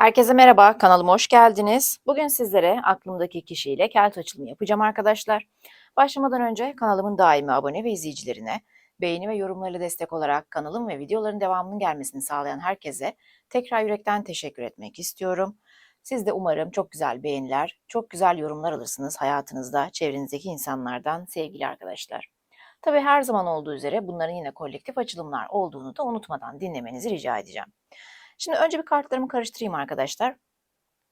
Herkese merhaba, kanalıma hoş geldiniz. Bugün sizlere aklımdaki kişiyle kelt açılımı yapacağım arkadaşlar. Başlamadan önce kanalımın daimi abone ve izleyicilerine, beğeni ve yorumlarıyla destek olarak kanalım ve videoların devamının gelmesini sağlayan herkese tekrar yürekten teşekkür etmek istiyorum. Siz de umarım çok güzel beğeniler, çok güzel yorumlar alırsınız hayatınızda, çevrenizdeki insanlardan sevgili arkadaşlar. Tabii her zaman olduğu üzere bunların yine kolektif açılımlar olduğunu da unutmadan dinlemenizi rica edeceğim. Şimdi önce bir kartlarımı karıştırayım arkadaşlar.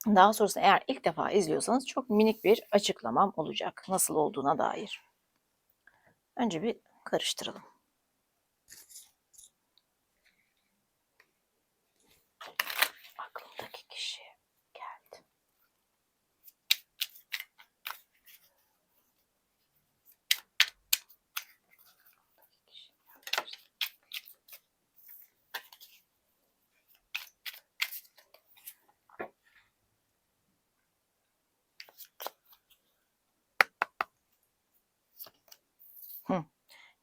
Daha sonrasında eğer ilk defa izliyorsanız çok minik bir açıklamam olacak nasıl olduğuna dair. Önce bir karıştıralım. Aklımdaki kişi geldi. Aklımdaki kişi geldi. Hı.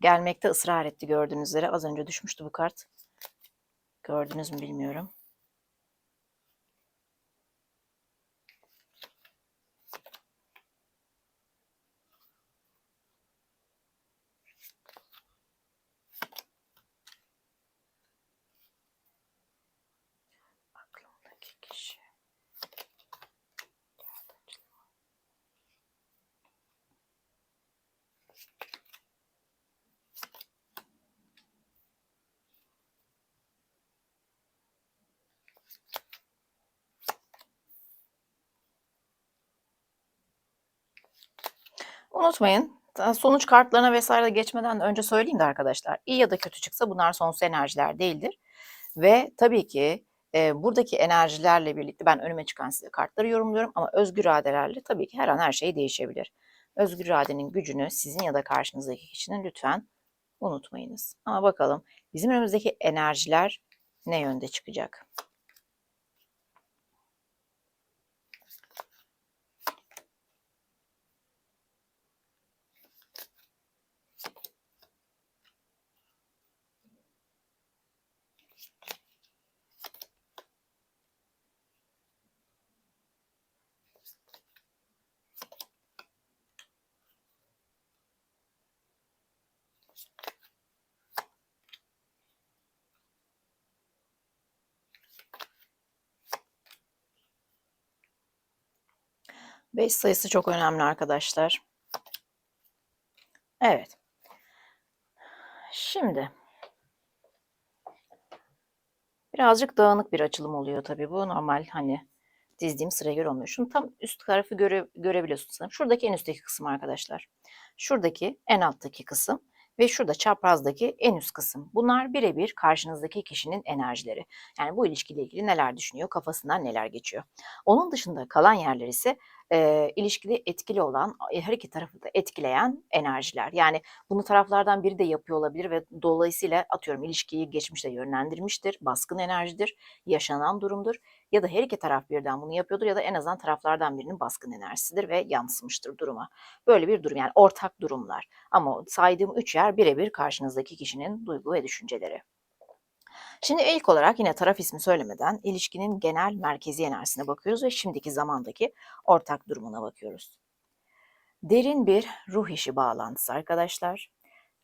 Gelmekte ısrar etti gördüğünüz üzere. Az önce düşmüştü bu kart. Gördünüz mü bilmiyorum. Unutmayın sonuç kartlarına vesaire geçmeden de önce söyleyeyim de arkadaşlar. iyi ya da kötü çıksa bunlar sonsuz enerjiler değildir. Ve tabii ki e, buradaki enerjilerle birlikte ben önüme çıkan size kartları yorumluyorum ama özgür iradelerle tabii ki her an her şey değişebilir. Özgür iradenin gücünü sizin ya da karşınızdaki kişinin lütfen unutmayınız. Ama bakalım bizim önümüzdeki enerjiler ne yönde çıkacak? Beş sayısı çok önemli arkadaşlar. Evet. Şimdi birazcık dağınık bir açılım oluyor tabii bu. Normal hani dizdiğim sıraya göre olmuyor. Şunu tam üst tarafı göre, görebiliyorsunuz sanırım. Şuradaki en üstteki kısım arkadaşlar. Şuradaki en alttaki kısım ve şurada çaprazdaki en üst kısım. Bunlar birebir karşınızdaki kişinin enerjileri. Yani bu ilişkiyle ilgili neler düşünüyor, kafasından neler geçiyor. Onun dışında kalan yerler ise e, ilişkide etkili olan, e, her iki tarafı da etkileyen enerjiler. Yani bunu taraflardan biri de yapıyor olabilir ve dolayısıyla atıyorum ilişkiyi geçmişte yönlendirmiştir, baskın enerjidir, yaşanan durumdur ya da her iki taraf birden bunu yapıyordur ya da en azından taraflardan birinin baskın enerjisidir ve yansımıştır duruma. Böyle bir durum yani ortak durumlar. Ama saydığım üç yer birebir karşınızdaki kişinin duygu ve düşünceleri. Şimdi ilk olarak yine taraf ismi söylemeden ilişkinin genel merkezi enerjisine bakıyoruz ve şimdiki zamandaki ortak durumuna bakıyoruz. Derin bir ruh işi bağlantısı arkadaşlar.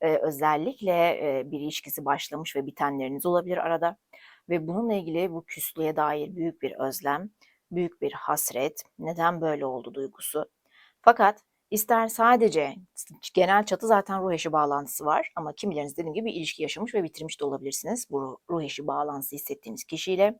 Ee, özellikle e, bir ilişkisi başlamış ve bitenleriniz olabilir arada ve bununla ilgili bu küslüğe dair büyük bir özlem, büyük bir hasret, neden böyle oldu duygusu. Fakat ister sadece genel çatı zaten ruh eşi bağlantısı var ama kimileriniz dediğim gibi ilişki yaşamış ve bitirmiş de olabilirsiniz bu ruh eşi bağlantısı hissettiğiniz kişiyle.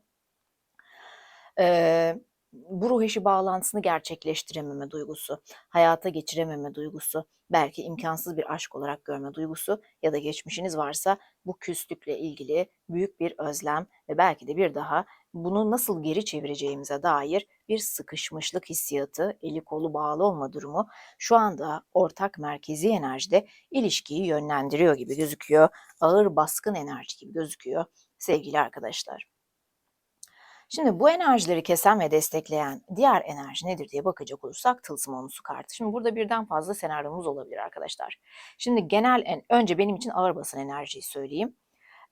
Ee, bu ruh eşi bağlantısını gerçekleştirememe duygusu, hayata geçirememe duygusu, belki imkansız bir aşk olarak görme duygusu ya da geçmişiniz varsa bu küslükle ilgili büyük bir özlem ve belki de bir daha bunu nasıl geri çevireceğimize dair bir sıkışmışlık hissiyatı, eli kolu bağlı olma durumu şu anda ortak merkezi enerjide ilişkiyi yönlendiriyor gibi gözüküyor. Ağır baskın enerji gibi gözüküyor sevgili arkadaşlar. Şimdi bu enerjileri kesen ve destekleyen diğer enerji nedir diye bakacak olursak tılsım onusu kartı. Şimdi burada birden fazla senaryomuz olabilir arkadaşlar. Şimdi genel en önce benim için ağır basan enerjiyi söyleyeyim.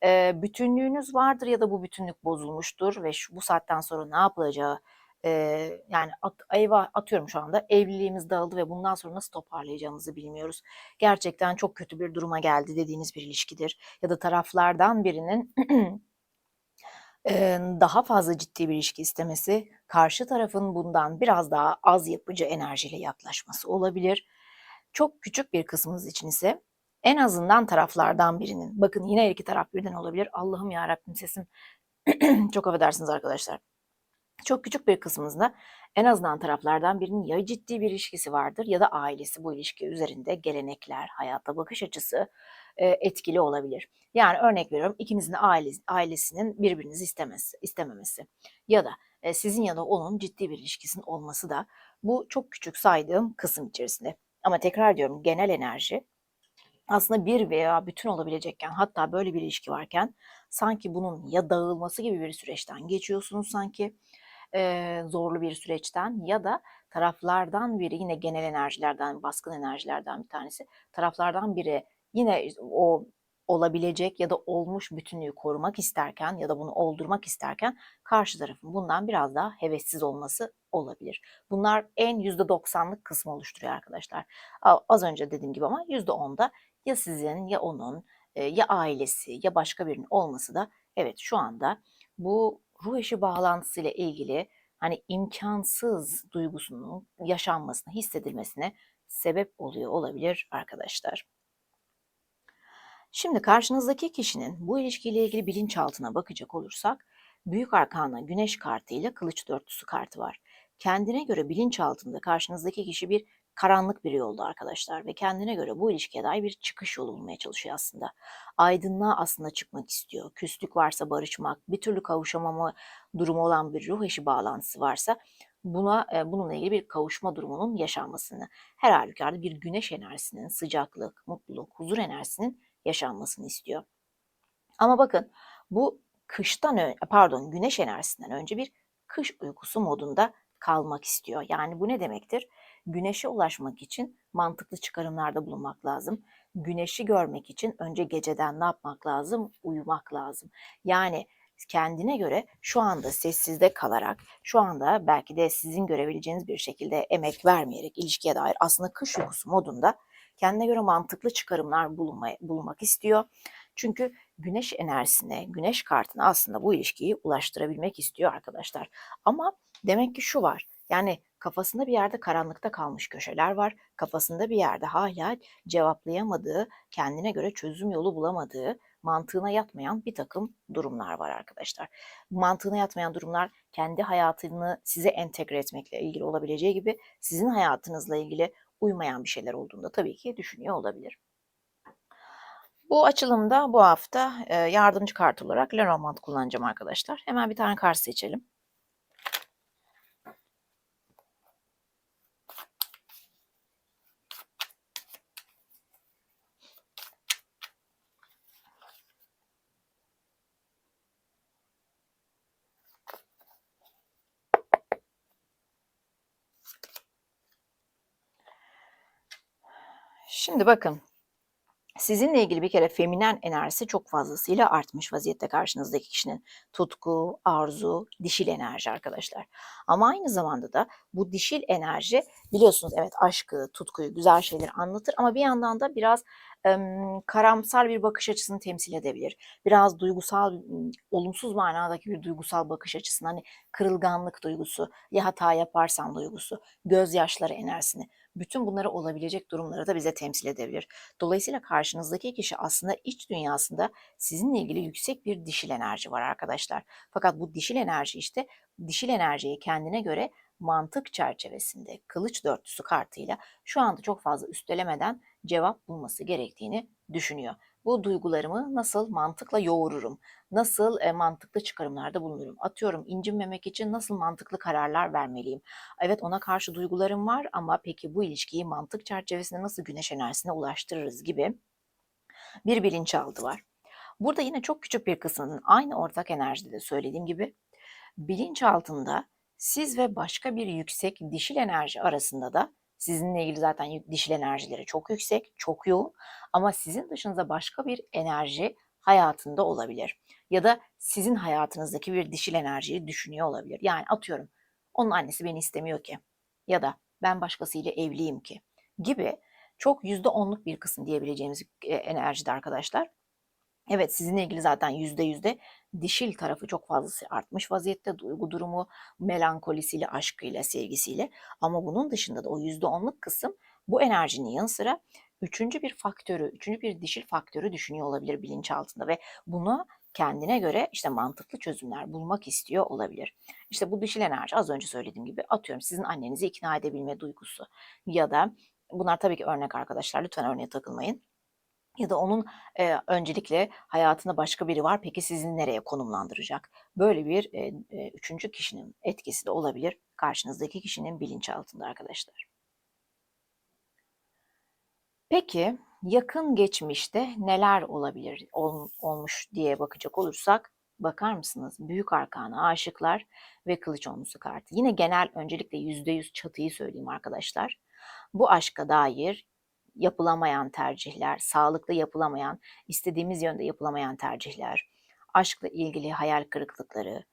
E, bütünlüğünüz vardır ya da bu bütünlük bozulmuştur ve şu, bu saatten sonra ne yapılacağı e, yani at, eyvah atıyorum şu anda evliliğimiz dağıldı ve bundan sonra nasıl toparlayacağımızı bilmiyoruz. Gerçekten çok kötü bir duruma geldi dediğiniz bir ilişkidir ya da taraflardan birinin daha fazla ciddi bir ilişki istemesi, karşı tarafın bundan biraz daha az yapıcı enerjiyle yaklaşması olabilir. Çok küçük bir kısmınız için ise en azından taraflardan birinin, bakın yine her iki taraf birden olabilir. Allah'ım ya Rabbim sesim çok affedersiniz arkadaşlar. Çok küçük bir kısmınızda en azından taraflardan birinin ya ciddi bir ilişkisi vardır ya da ailesi bu ilişki üzerinde gelenekler, hayata bakış açısı e, etkili olabilir. Yani örnek veriyorum ikimizin de ailesi, ailesinin birbirinizi istemesi, istememesi ya da e, sizin ya da onun ciddi bir ilişkisinin olması da bu çok küçük saydığım kısım içerisinde. Ama tekrar diyorum genel enerji aslında bir veya bütün olabilecekken hatta böyle bir ilişki varken sanki bunun ya dağılması gibi bir süreçten geçiyorsunuz sanki e, zorlu bir süreçten ya da taraflardan biri yine genel enerjilerden baskın enerjilerden bir tanesi taraflardan biri yine o olabilecek ya da olmuş bütünlüğü korumak isterken ya da bunu oldurmak isterken karşı tarafın bundan biraz daha hevessiz olması olabilir. Bunlar en %90'lık kısmı oluşturuyor arkadaşlar. Az önce dediğim gibi ama %10'da ya sizin ya onun ya ailesi ya başka birinin olması da evet şu anda bu ruh eşi bağlantısıyla ilgili hani imkansız duygusunun yaşanmasına, hissedilmesine sebep oluyor olabilir arkadaşlar. Şimdi karşınızdaki kişinin bu ilişkiyle ilgili bilinçaltına bakacak olursak Büyük Arkana Güneş kartı ile Kılıç Dörtlüsü kartı var. Kendine göre bilinçaltında karşınızdaki kişi bir karanlık bir yolda arkadaşlar ve kendine göre bu ilişkiye dair bir çıkış yolu bulmaya çalışıyor aslında. Aydınlığa aslında çıkmak istiyor. Küslük varsa barışmak, bir türlü kavuşamama durumu olan bir ruh eşi bağlantısı varsa buna e, bununla ilgili bir kavuşma durumunun yaşanmasını, her halükarda bir güneş enerjisinin, sıcaklık, mutluluk, huzur enerjisinin yaşanmasını istiyor. Ama bakın bu kıştan önce, pardon güneş enerjisinden önce bir kış uykusu modunda kalmak istiyor. Yani bu ne demektir? Güneşe ulaşmak için mantıklı çıkarımlarda bulunmak lazım. Güneşi görmek için önce geceden ne yapmak lazım? Uyumak lazım. Yani kendine göre şu anda sessizde kalarak, şu anda belki de sizin görebileceğiniz bir şekilde emek vermeyerek ilişkiye dair aslında kış uykusu modunda kendine göre mantıklı çıkarımlar bulunmaya, bulmak istiyor. Çünkü güneş enerjisine, güneş kartına aslında bu ilişkiyi ulaştırabilmek istiyor arkadaşlar. Ama demek ki şu var. Yani kafasında bir yerde karanlıkta kalmış köşeler var. Kafasında bir yerde hala cevaplayamadığı, kendine göre çözüm yolu bulamadığı, mantığına yatmayan bir takım durumlar var arkadaşlar. Mantığına yatmayan durumlar kendi hayatını size entegre etmekle ilgili olabileceği gibi sizin hayatınızla ilgili uymayan bir şeyler olduğunda tabii ki düşünüyor olabilir. Bu açılımda bu hafta yardımcı kart olarak Lenormand kullanacağım arkadaşlar. Hemen bir tane kart seçelim. Şimdi bakın Sizinle ilgili bir kere feminen enerjisi çok fazlasıyla artmış vaziyette karşınızdaki kişinin. Tutku, arzu, dişil enerji arkadaşlar. Ama aynı zamanda da bu dişil enerji biliyorsunuz evet aşkı, tutkuyu, güzel şeyleri anlatır ama bir yandan da biraz karamsar bir bakış açısını temsil edebilir. Biraz duygusal, olumsuz manadaki bir duygusal bakış açısını hani kırılganlık duygusu, ya hata yaparsan duygusu, gözyaşları enerjisini bütün bunları olabilecek durumları da bize temsil edebilir. Dolayısıyla karşınızdaki kişi aslında iç dünyasında sizinle ilgili yüksek bir dişil enerji var arkadaşlar. Fakat bu dişil enerji işte dişil enerjiyi kendine göre mantık çerçevesinde kılıç dörtlüsü kartıyla şu anda çok fazla üstelemeden cevap bulması gerektiğini düşünüyor bu duygularımı nasıl mantıkla yoğururum? Nasıl e, mantıklı çıkarımlarda bulunurum? Atıyorum incinmemek için nasıl mantıklı kararlar vermeliyim? Evet ona karşı duygularım var ama peki bu ilişkiyi mantık çerçevesinde nasıl güneş enerjisine ulaştırırız gibi bir bilinçaltı var. Burada yine çok küçük bir kısmının aynı ortak enerjide de söylediğim gibi bilinç altında siz ve başka bir yüksek dişil enerji arasında da Sizinle ilgili zaten dişil enerjileri çok yüksek, çok yoğun ama sizin dışınıza başka bir enerji hayatında olabilir. Ya da sizin hayatınızdaki bir dişil enerjiyi düşünüyor olabilir. Yani atıyorum onun annesi beni istemiyor ki ya da ben başkasıyla evliyim ki gibi çok yüzde onluk bir kısım diyebileceğimiz e, enerjide arkadaşlar. Evet sizinle ilgili zaten yüzde yüzde dişil tarafı çok fazlası artmış vaziyette. Duygu durumu, melankolisiyle, aşkıyla, sevgisiyle. Ama bunun dışında da o yüzde onluk kısım bu enerjinin yanı sıra üçüncü bir faktörü, üçüncü bir dişil faktörü düşünüyor olabilir bilinçaltında ve buna kendine göre işte mantıklı çözümler bulmak istiyor olabilir. İşte bu dişil enerji az önce söylediğim gibi atıyorum sizin annenizi ikna edebilme duygusu ya da bunlar tabii ki örnek arkadaşlar lütfen örneğe takılmayın ya da onun e, öncelikle hayatında başka biri var peki sizi nereye konumlandıracak? Böyle bir e, e, üçüncü kişinin etkisi de olabilir karşınızdaki kişinin bilinçaltında arkadaşlar. Peki yakın geçmişte neler olabilir ol, olmuş diye bakacak olursak bakar mısınız? Büyük arkana aşıklar ve kılıç onlusu kartı. Yine genel öncelikle %100 çatıyı söyleyeyim arkadaşlar. Bu aşka dair yapılamayan tercihler, sağlıklı yapılamayan, istediğimiz yönde yapılamayan tercihler, aşkla ilgili hayal kırıklıkları,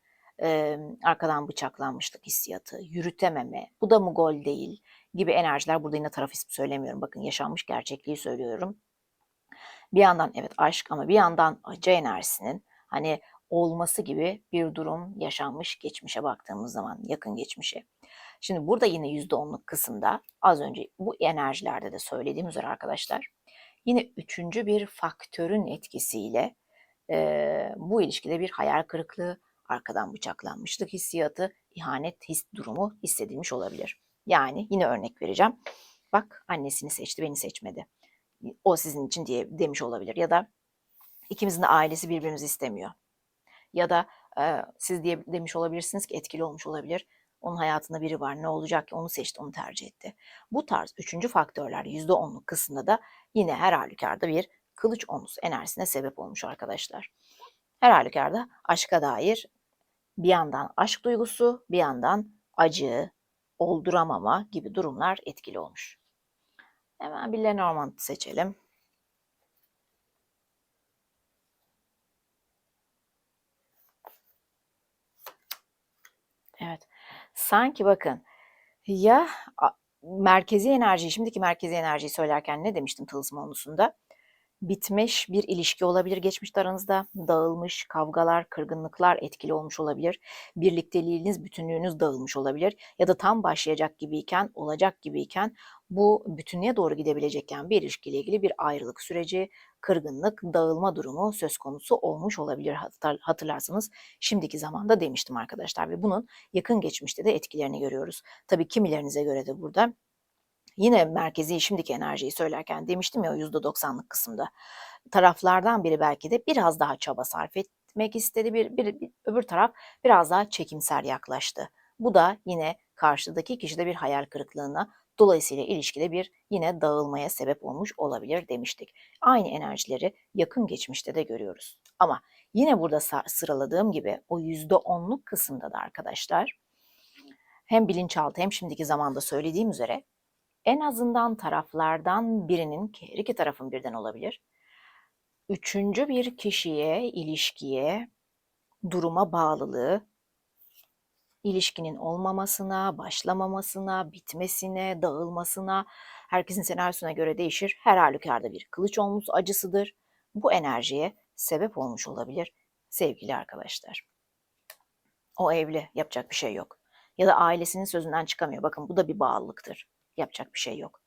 e, arkadan bıçaklanmışlık hissiyatı, yürütememe, bu da mı gol değil gibi enerjiler. Burada yine taraf ismi söylemiyorum. Bakın yaşanmış gerçekliği söylüyorum. Bir yandan evet aşk ama bir yandan acı enerjisinin hani olması gibi bir durum yaşanmış geçmişe baktığımız zaman yakın geçmişe. Şimdi burada yine %10'luk kısımda az önce bu enerjilerde de söylediğim üzere arkadaşlar yine üçüncü bir faktörün etkisiyle e, bu ilişkide bir hayal kırıklığı, arkadan bıçaklanmışlık hissiyatı, ihanet his durumu hissedilmiş olabilir. Yani yine örnek vereceğim. Bak annesini seçti, beni seçmedi. O sizin için diye demiş olabilir. Ya da ikimizin de ailesi birbirimizi istemiyor. Ya da e, siz diye demiş olabilirsiniz ki etkili olmuş olabilir. Onun hayatında biri var ne olacak ki onu seçti onu tercih etti. Bu tarz üçüncü faktörler %10'luk kısımda da yine her halükarda bir kılıç onlusu enerjisine sebep olmuş arkadaşlar. Her halükarda aşka dair bir yandan aşk duygusu bir yandan acı, olduramama gibi durumlar etkili olmuş. Hemen bir Lenormand seçelim. Evet. Sanki bakın ya merkezi enerji, şimdiki merkezi enerjiyi söylerken ne demiştim tılsım onlusunda? Bitmiş bir ilişki olabilir geçmişte aranızda. Dağılmış kavgalar, kırgınlıklar etkili olmuş olabilir. Birlikteliğiniz, bütünlüğünüz dağılmış olabilir. Ya da tam başlayacak gibiyken, olacak gibiyken bu bütünlüğe doğru gidebilecekken bir ilişkiyle ilgili bir ayrılık süreci, kırgınlık, dağılma durumu söz konusu olmuş olabilir hatırlarsanız şimdiki zamanda demiştim arkadaşlar ve bunun yakın geçmişte de etkilerini görüyoruz. Tabii kimilerinize göre de burada Yine merkezi şimdiki enerjiyi söylerken demiştim ya %90'lık kısımda. Taraflardan biri belki de biraz daha çaba sarf etmek istedi. Bir, bir, bir, öbür taraf biraz daha çekimser yaklaştı. Bu da yine karşıdaki kişide bir hayal kırıklığına, dolayısıyla ilişkide bir yine dağılmaya sebep olmuş olabilir demiştik. Aynı enerjileri yakın geçmişte de görüyoruz. Ama yine burada sıraladığım gibi o %10'luk kısımda da arkadaşlar hem bilinçaltı hem şimdiki zamanda söylediğim üzere en azından taraflardan birinin her iki tarafın birden olabilir. Üçüncü bir kişiye, ilişkiye, duruma bağlılığı, ilişkinin olmamasına, başlamamasına, bitmesine, dağılmasına, herkesin senaryosuna göre değişir. Her halükarda bir kılıç olmuş acısıdır. Bu enerjiye sebep olmuş olabilir sevgili arkadaşlar. O evli, yapacak bir şey yok. Ya da ailesinin sözünden çıkamıyor. Bakın bu da bir bağlılıktır. Yapacak bir şey yok.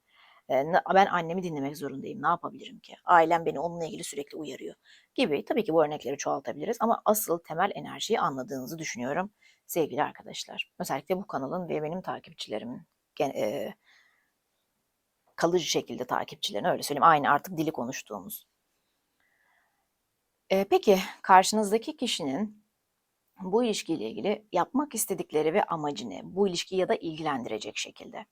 Ben annemi dinlemek zorundayım. Ne yapabilirim ki? Ailem beni onunla ilgili sürekli uyarıyor gibi. Tabii ki bu örnekleri çoğaltabiliriz ama asıl temel enerjiyi anladığınızı düşünüyorum sevgili arkadaşlar. Özellikle bu kanalın ve benim takipçilerimin kalıcı şekilde takipçilerini öyle söyleyeyim. Aynı artık dili konuştuğumuz. Peki karşınızdaki kişinin bu ilişkiyle ilgili yapmak istedikleri ve amacı ne? Bu ilişkiyi ya da ilgilendirecek şekilde.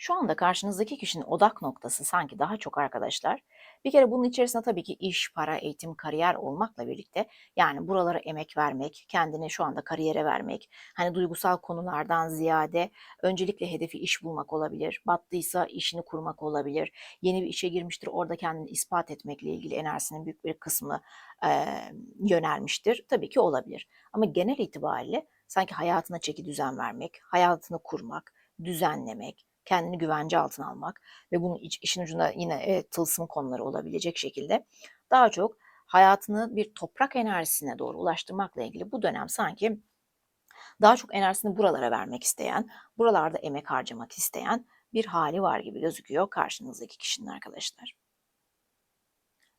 Şu anda karşınızdaki kişinin odak noktası sanki daha çok arkadaşlar. Bir kere bunun içerisinde tabii ki iş, para, eğitim, kariyer olmakla birlikte yani buralara emek vermek, kendini şu anda kariyere vermek, hani duygusal konulardan ziyade öncelikle hedefi iş bulmak olabilir. Battıysa işini kurmak olabilir. Yeni bir işe girmiştir, orada kendini ispat etmekle ilgili enerjisinin büyük bir kısmı e, yönelmiştir. Tabii ki olabilir. Ama genel itibariyle sanki hayatına çeki düzen vermek, hayatını kurmak, düzenlemek, kendini güvence altına almak ve bunun işin ucunda yine e, tılsım konuları olabilecek şekilde daha çok hayatını bir toprak enerjisine doğru ulaştırmakla ilgili bu dönem sanki daha çok enerjisini buralara vermek isteyen, buralarda emek harcamak isteyen bir hali var gibi gözüküyor karşınızdaki kişinin arkadaşlar.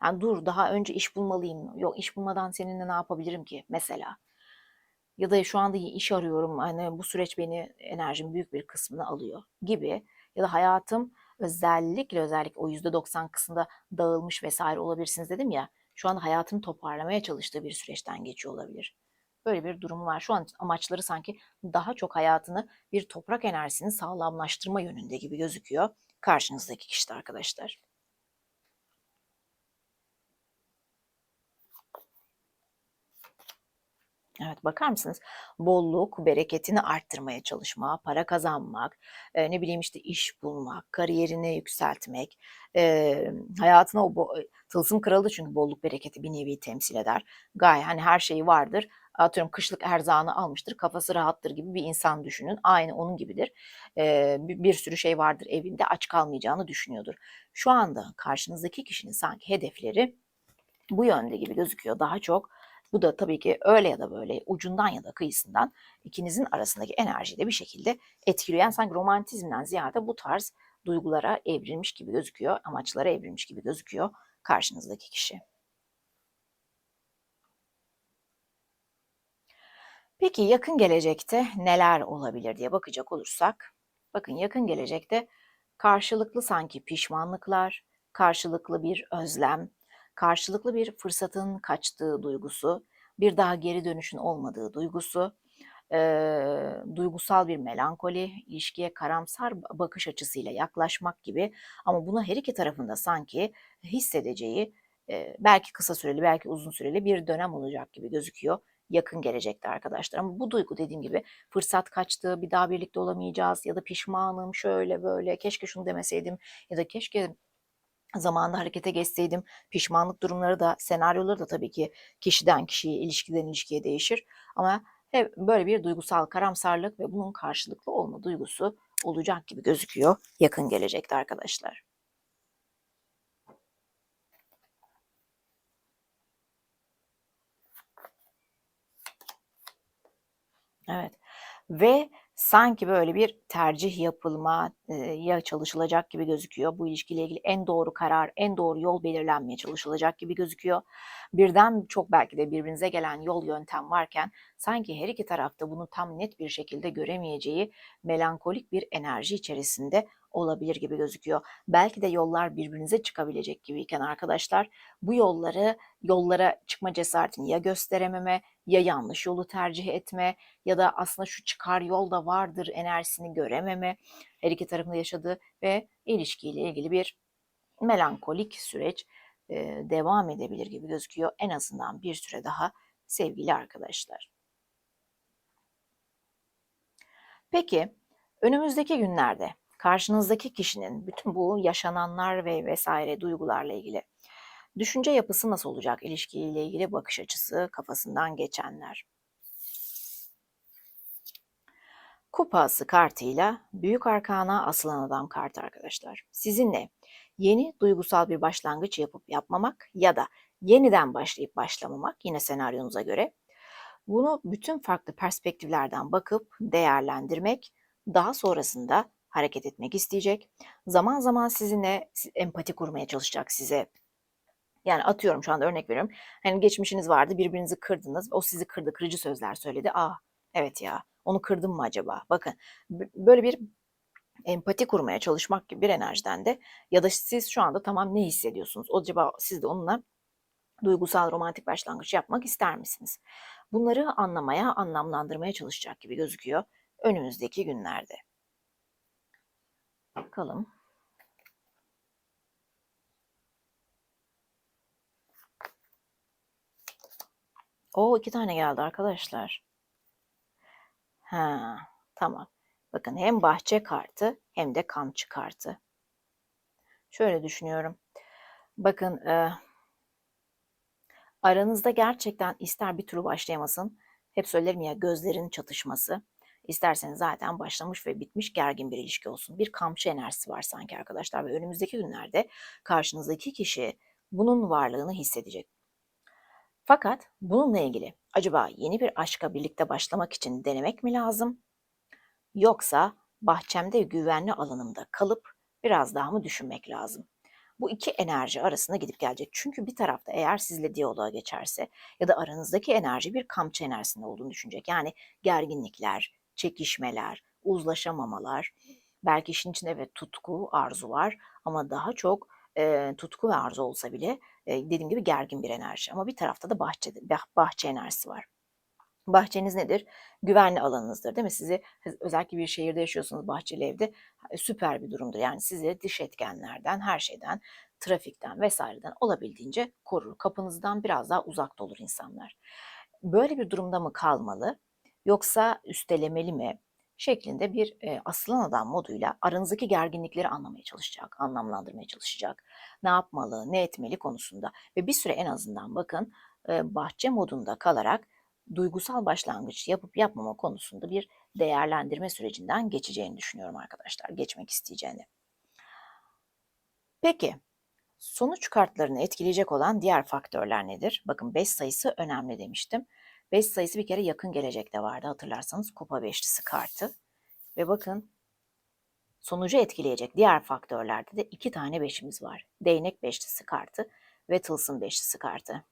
Yani dur daha önce iş bulmalıyım. Yok iş bulmadan seninle ne yapabilirim ki mesela? Ya da şu anda iş arıyorum. Hani bu süreç beni enerjim büyük bir kısmını alıyor gibi. Ya da hayatım özellikle özellikle o %90 kısmında dağılmış vesaire olabilirsiniz dedim ya. Şu anda hayatını toparlamaya çalıştığı bir süreçten geçiyor olabilir. Böyle bir durum var. Şu an amaçları sanki daha çok hayatını bir toprak enerjisini sağlamlaştırma yönünde gibi gözüküyor karşınızdaki kişide arkadaşlar. Evet bakar mısınız? Bolluk, bereketini arttırmaya çalışma, para kazanmak, e, ne bileyim işte iş bulmak, kariyerini yükseltmek, e, hayatına o bo- tılsım kralı çünkü bolluk bereketi bir nevi temsil eder. Gaye hani her şeyi vardır. Atıyorum kışlık erzağını almıştır, kafası rahattır gibi bir insan düşünün. Aynı onun gibidir. E, bir, bir sürü şey vardır evinde aç kalmayacağını düşünüyordur. Şu anda karşınızdaki kişinin sanki hedefleri bu yönde gibi gözüküyor. Daha çok bu da tabii ki öyle ya da böyle ucundan ya da kıyısından ikinizin arasındaki enerjiyi de bir şekilde etkiliyor. Yani sanki romantizmden ziyade bu tarz duygulara evrilmiş gibi gözüküyor, amaçlara evrilmiş gibi gözüküyor karşınızdaki kişi. Peki yakın gelecekte neler olabilir diye bakacak olursak, bakın yakın gelecekte karşılıklı sanki pişmanlıklar, karşılıklı bir özlem, karşılıklı bir fırsatın kaçtığı duygusu, bir daha geri dönüşün olmadığı duygusu, e, duygusal bir melankoli, ilişkiye karamsar bakış açısıyla yaklaşmak gibi ama buna her iki tarafında sanki hissedeceği e, belki kısa süreli belki uzun süreli bir dönem olacak gibi gözüküyor yakın gelecekte arkadaşlar. Ama bu duygu dediğim gibi fırsat kaçtı, bir daha birlikte olamayacağız ya da pişmanım şöyle böyle keşke şunu demeseydim ya da keşke zamanında harekete geçseydim pişmanlık durumları da senaryoları da tabii ki kişiden kişiye ilişkiden ilişkiye değişir ama hep böyle bir duygusal karamsarlık ve bunun karşılıklı olma duygusu olacak gibi gözüküyor yakın gelecekte arkadaşlar. Evet. Ve sanki böyle bir tercih yapılma ya çalışılacak gibi gözüküyor. Bu ilişkiyle ilgili en doğru karar, en doğru yol belirlenmeye çalışılacak gibi gözüküyor. Birden çok belki de birbirinize gelen yol yöntem varken sanki her iki tarafta bunu tam net bir şekilde göremeyeceği melankolik bir enerji içerisinde olabilir gibi gözüküyor. Belki de yollar birbirinize çıkabilecek gibiyken arkadaşlar bu yolları yollara çıkma cesaretini ya gösterememe ya yanlış yolu tercih etme ya da aslında şu çıkar yol da vardır enerjisini görememe her iki tarafında yaşadığı ve ilişkiyle ilgili bir melankolik süreç devam edebilir gibi gözüküyor. En azından bir süre daha sevgili arkadaşlar. Peki önümüzdeki günlerde karşınızdaki kişinin bütün bu yaşananlar ve vesaire duygularla ilgili düşünce yapısı nasıl olacak? İlişkiyle ilgili bakış açısı, kafasından geçenler. Kupası kartıyla Büyük Arkana Asılan Adam kartı arkadaşlar. Sizinle yeni duygusal bir başlangıç yapıp yapmamak ya da yeniden başlayıp başlamamak yine senaryonuza göre bunu bütün farklı perspektiflerden bakıp değerlendirmek, daha sonrasında hareket etmek isteyecek. Zaman zaman sizinle empati kurmaya çalışacak size. Yani atıyorum şu anda örnek veriyorum. Hani geçmişiniz vardı birbirinizi kırdınız. O sizi kırdı kırıcı sözler söyledi. Aa evet ya onu kırdım mı acaba? Bakın böyle bir empati kurmaya çalışmak gibi bir enerjiden de ya da siz şu anda tamam ne hissediyorsunuz? Acaba siz de onunla duygusal romantik başlangıç yapmak ister misiniz? Bunları anlamaya, anlamlandırmaya çalışacak gibi gözüküyor önümüzdeki günlerde. Bakalım. O iki tane geldi arkadaşlar. Ha, tamam. Bakın hem bahçe kartı hem de kamçı kartı. Şöyle düşünüyorum. Bakın e, aranızda gerçekten ister bir türlü başlayamasın. Hep söylerim ya gözlerin çatışması. İsterseniz zaten başlamış ve bitmiş gergin bir ilişki olsun. Bir kamçı enerjisi var sanki arkadaşlar ve önümüzdeki günlerde karşınızdaki kişi bunun varlığını hissedecek. Fakat bununla ilgili acaba yeni bir aşka birlikte başlamak için denemek mi lazım? Yoksa bahçemde güvenli alanımda kalıp biraz daha mı düşünmek lazım? Bu iki enerji arasında gidip gelecek. Çünkü bir tarafta eğer sizle diyaloğa geçerse ya da aranızdaki enerji bir kamçı enerjisinde olduğunu düşünecek. Yani gerginlikler, çekişmeler, uzlaşamamalar, belki işin içinde evet tutku, arzu var ama daha çok e, tutku ve arzu olsa bile e, dediğim gibi gergin bir enerji. Ama bir tarafta da bahçe, bahçe enerjisi var. Bahçeniz nedir? Güvenli alanınızdır değil mi? Sizi özellikle bir şehirde yaşıyorsanız bahçeli evde süper bir durumdur. Yani sizi dış etkenlerden, her şeyden, trafikten vesaireden olabildiğince korur. Kapınızdan biraz daha uzakta olur insanlar. Böyle bir durumda mı kalmalı? Yoksa üstelemeli mi? şeklinde bir e, aslan adam moduyla aranızdaki gerginlikleri anlamaya çalışacak, anlamlandırmaya çalışacak. Ne yapmalı, ne etmeli konusunda ve bir süre en azından bakın e, bahçe modunda kalarak duygusal başlangıç yapıp yapmama konusunda bir değerlendirme sürecinden geçeceğini düşünüyorum arkadaşlar. Geçmek isteyeceğini. Peki sonuç kartlarını etkileyecek olan diğer faktörler nedir? Bakın 5 sayısı önemli demiştim. 5 sayısı bir kere yakın gelecekte vardı hatırlarsanız kupa beşlisi kartı. Ve bakın sonucu etkileyecek diğer faktörlerde de iki tane beşimiz var. Değnek beşlisi kartı ve tılsım beşlisi kartı.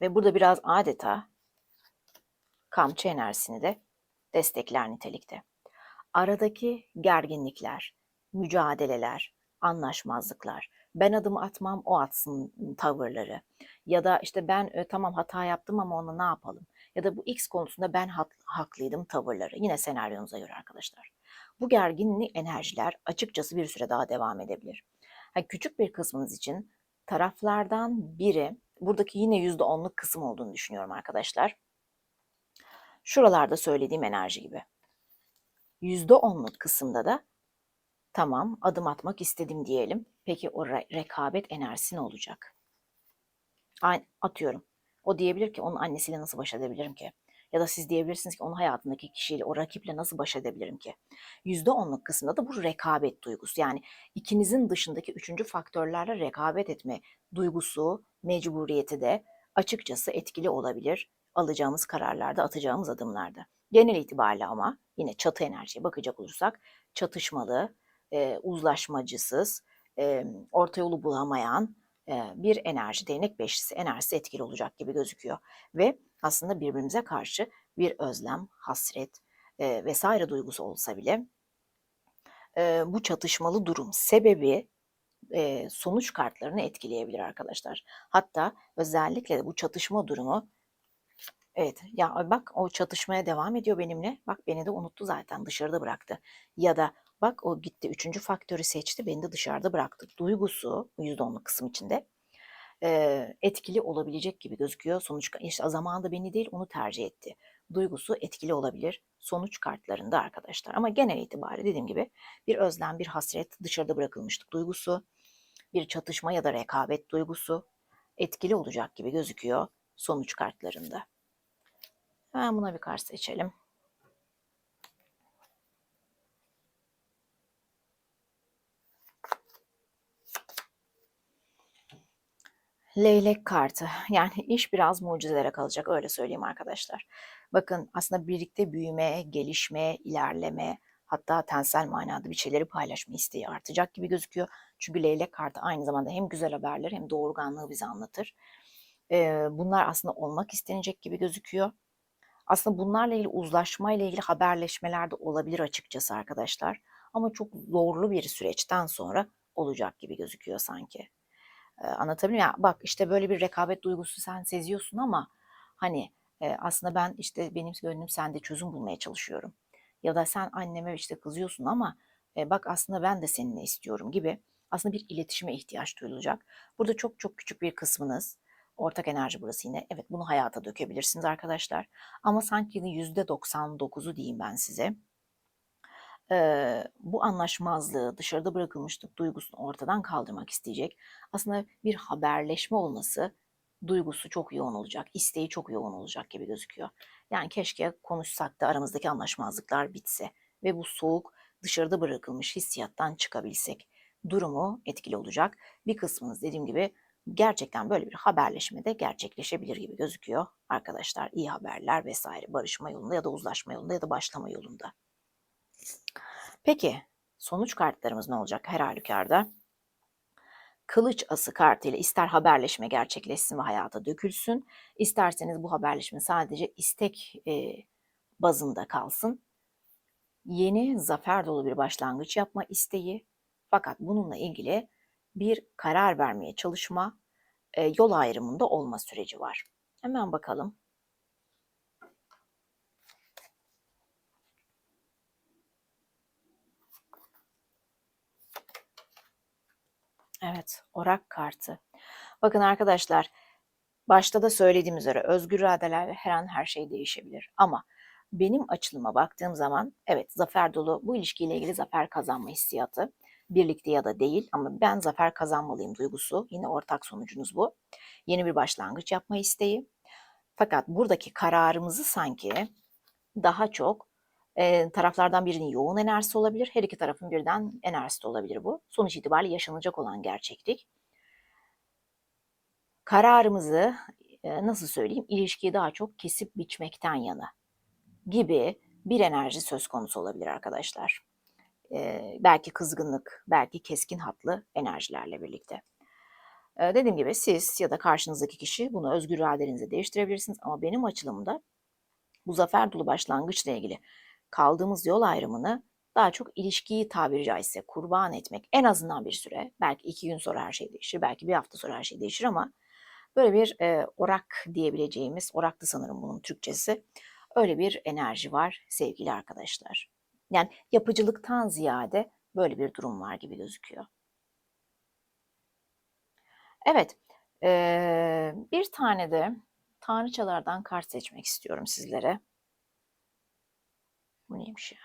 Ve burada biraz adeta kamçı enerjisini de destekler nitelikte. Aradaki gerginlikler, mücadeleler, anlaşmazlıklar, ben adım atmam o atsın tavırları ya da işte ben tamam hata yaptım ama ona ne yapalım ya da bu X konusunda ben hak, haklıydım tavırları yine senaryonuza göre arkadaşlar. Bu gerginlik enerjiler açıkçası bir süre daha devam edebilir. Yani küçük bir kısmınız için taraflardan biri buradaki yine %10'luk kısım olduğunu düşünüyorum arkadaşlar. Şuralarda söylediğim enerji gibi. %10'luk kısımda da tamam adım atmak istedim diyelim. Peki o re- rekabet enerjisi ne olacak? Atıyorum. O diyebilir ki onun annesiyle nasıl baş edebilirim ki? Ya da siz diyebilirsiniz ki onun hayatındaki kişiyle, o rakiple nasıl baş edebilirim ki? %10'luk kısımda da bu rekabet duygusu. Yani ikinizin dışındaki üçüncü faktörlerle rekabet etme duygusu, mecburiyeti de açıkçası etkili olabilir alacağımız kararlarda, atacağımız adımlarda. Genel itibariyle ama yine çatı enerjiye bakacak olursak çatışmalı, e, uzlaşmacısız, e, orta yolu bulamayan e, bir enerji, değnek beşlisi enerjisi etkili olacak gibi gözüküyor. Ve aslında birbirimize karşı bir özlem, hasret e, vesaire duygusu olsa bile e, bu çatışmalı durum sebebi e, sonuç kartlarını etkileyebilir arkadaşlar. Hatta özellikle de bu çatışma durumu Evet ya bak o çatışmaya devam ediyor benimle. Bak beni de unuttu zaten dışarıda bıraktı. Ya da bak o gitti üçüncü faktörü seçti beni de dışarıda bıraktı. Duygusu %10'luk kısım içinde e, etkili olabilecek gibi gözüküyor. Sonuç işte zamanında beni değil onu tercih etti. Duygusu etkili olabilir sonuç kartlarında arkadaşlar. Ama genel itibariyle dediğim gibi bir özlem, bir hasret, dışarıda bırakılmışlık duygusu, bir çatışma ya da rekabet duygusu etkili olacak gibi gözüküyor sonuç kartlarında. Hemen buna bir kart seçelim. Leylek kartı. Yani iş biraz mucizelere kalacak öyle söyleyeyim arkadaşlar. Bakın aslında birlikte büyüme, gelişme, ilerleme hatta tensel manada bir şeyleri paylaşma isteği artacak gibi gözüküyor. Çünkü leylek kartı aynı zamanda hem güzel haberler hem doğurganlığı bize anlatır. Bunlar aslında olmak istenecek gibi gözüküyor. Aslında bunlarla ilgili uzlaşma ile ilgili haberleşmeler de olabilir açıkçası arkadaşlar. Ama çok zorlu bir süreçten sonra olacak gibi gözüküyor sanki. Ee, anlatabiliyor muyum? Bak işte böyle bir rekabet duygusu sen seziyorsun ama hani e, aslında ben işte benim gönlüm sende çözüm bulmaya çalışıyorum. Ya da sen anneme işte kızıyorsun ama E, bak aslında ben de seninle istiyorum gibi aslında bir iletişime ihtiyaç duyulacak. Burada çok çok küçük bir kısmınız ortak enerji burası yine. Evet bunu hayata dökebilirsiniz arkadaşlar. Ama sanki %99'u diyeyim ben size. Ee, bu anlaşmazlığı, dışarıda bırakılmışlık duygusunu ortadan kaldırmak isteyecek. Aslında bir haberleşme olması duygusu çok yoğun olacak, isteği çok yoğun olacak gibi gözüküyor. Yani keşke konuşsak da aramızdaki anlaşmazlıklar bitse ve bu soğuk dışarıda bırakılmış hissiyattan çıkabilsek. Durumu etkili olacak. Bir kısmınız dediğim gibi gerçekten böyle bir haberleşme de gerçekleşebilir gibi gözüküyor arkadaşlar. İyi haberler vesaire barışma yolunda ya da uzlaşma yolunda ya da başlama yolunda. Peki sonuç kartlarımız ne olacak her halükarda? Kılıç ası kartıyla ister haberleşme gerçekleşsin ve hayata dökülsün, isterseniz bu haberleşme sadece istek e, bazında kalsın. Yeni zafer dolu bir başlangıç yapma isteği fakat bununla ilgili bir karar vermeye çalışma, e, yol ayrımında olma süreci var. Hemen bakalım. Evet, orak kartı. Bakın arkadaşlar, başta da söylediğim üzere özgür iradelerle her an her şey değişebilir. Ama benim açılıma baktığım zaman evet zafer dolu bu ilişkiyle ilgili zafer kazanma hissiyatı birlikte ya da değil ama ben zafer kazanmalıyım duygusu. Yine ortak sonucunuz bu. Yeni bir başlangıç yapma isteği. Fakat buradaki kararımızı sanki daha çok e, taraflardan birinin yoğun enerjisi olabilir. Her iki tarafın birden enerjisi de olabilir bu. Sonuç itibariyle yaşanacak olan gerçeklik. Kararımızı e, nasıl söyleyeyim ilişkiyi daha çok kesip biçmekten yana gibi bir enerji söz konusu olabilir arkadaşlar. E, belki kızgınlık, belki keskin hatlı enerjilerle birlikte. E, dediğim gibi siz ya da karşınızdaki kişi bunu özgür iradenizle değiştirebilirsiniz ama benim açılımda bu zafer dolu başlangıçla ilgili kaldığımız yol ayrımını daha çok ilişkiyi tabiri caizse kurban etmek en azından bir süre belki iki gün sonra her şey değişir belki bir hafta sonra her şey değişir ama böyle bir e, orak diyebileceğimiz oraktı sanırım bunun Türkçesi öyle bir enerji var sevgili arkadaşlar. Yani yapıcılıktan ziyade böyle bir durum var gibi gözüküyor. Evet, ee, bir tane de tanrıçalardan kart seçmek istiyorum sizlere. Neymiş ya?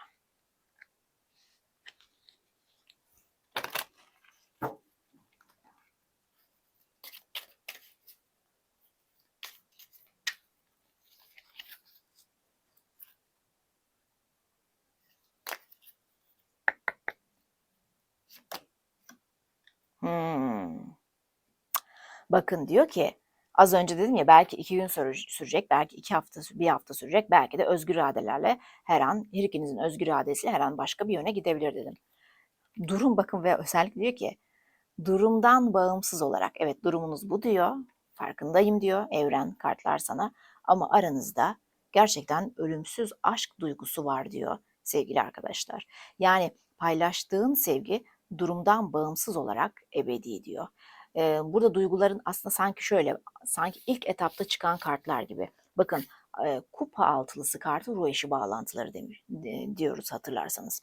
Hmm. Bakın diyor ki az önce dedim ya belki iki gün sürecek, belki iki hafta, bir hafta sürecek, belki de özgür iradelerle her an, her ikinizin özgür iradesi her an başka bir yöne gidebilir dedim. Durum bakın ve özellikle diyor ki durumdan bağımsız olarak evet durumunuz bu diyor, farkındayım diyor evren kartlar sana ama aranızda gerçekten ölümsüz aşk duygusu var diyor sevgili arkadaşlar. Yani paylaştığın sevgi durumdan bağımsız olarak ebedi diyor. Ee, burada duyguların aslında sanki şöyle, sanki ilk etapta çıkan kartlar gibi. Bakın e, kupa altılısı kartı ruh eşi bağlantıları demiş, diyoruz hatırlarsanız.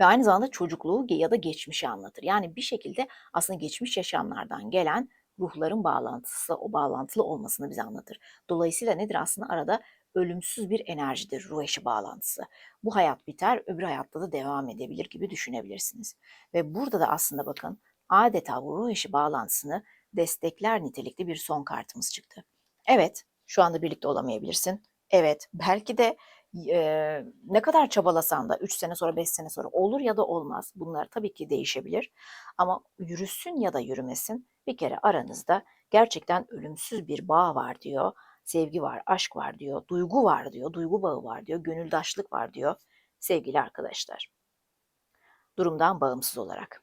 Ve aynı zamanda çocukluğu ya da geçmişi anlatır. Yani bir şekilde aslında geçmiş yaşamlardan gelen ruhların bağlantısı, o bağlantılı olmasını bize anlatır. Dolayısıyla nedir aslında arada ölümsüz bir enerjidir ruh eşi bağlantısı. Bu hayat biter, öbür hayatta da devam edebilir gibi düşünebilirsiniz. Ve burada da aslında bakın adeta ruh eşi bağlantısını destekler nitelikli bir son kartımız çıktı. Evet, şu anda birlikte olamayabilirsin. Evet, belki de e, ne kadar çabalasan da 3 sene sonra 5 sene sonra olur ya da olmaz. Bunlar tabii ki değişebilir. Ama yürüsün ya da yürümesin bir kere aranızda gerçekten ölümsüz bir bağ var diyor sevgi var, aşk var diyor, duygu var diyor, duygu bağı var diyor, gönüldaşlık var diyor sevgili arkadaşlar. Durumdan bağımsız olarak.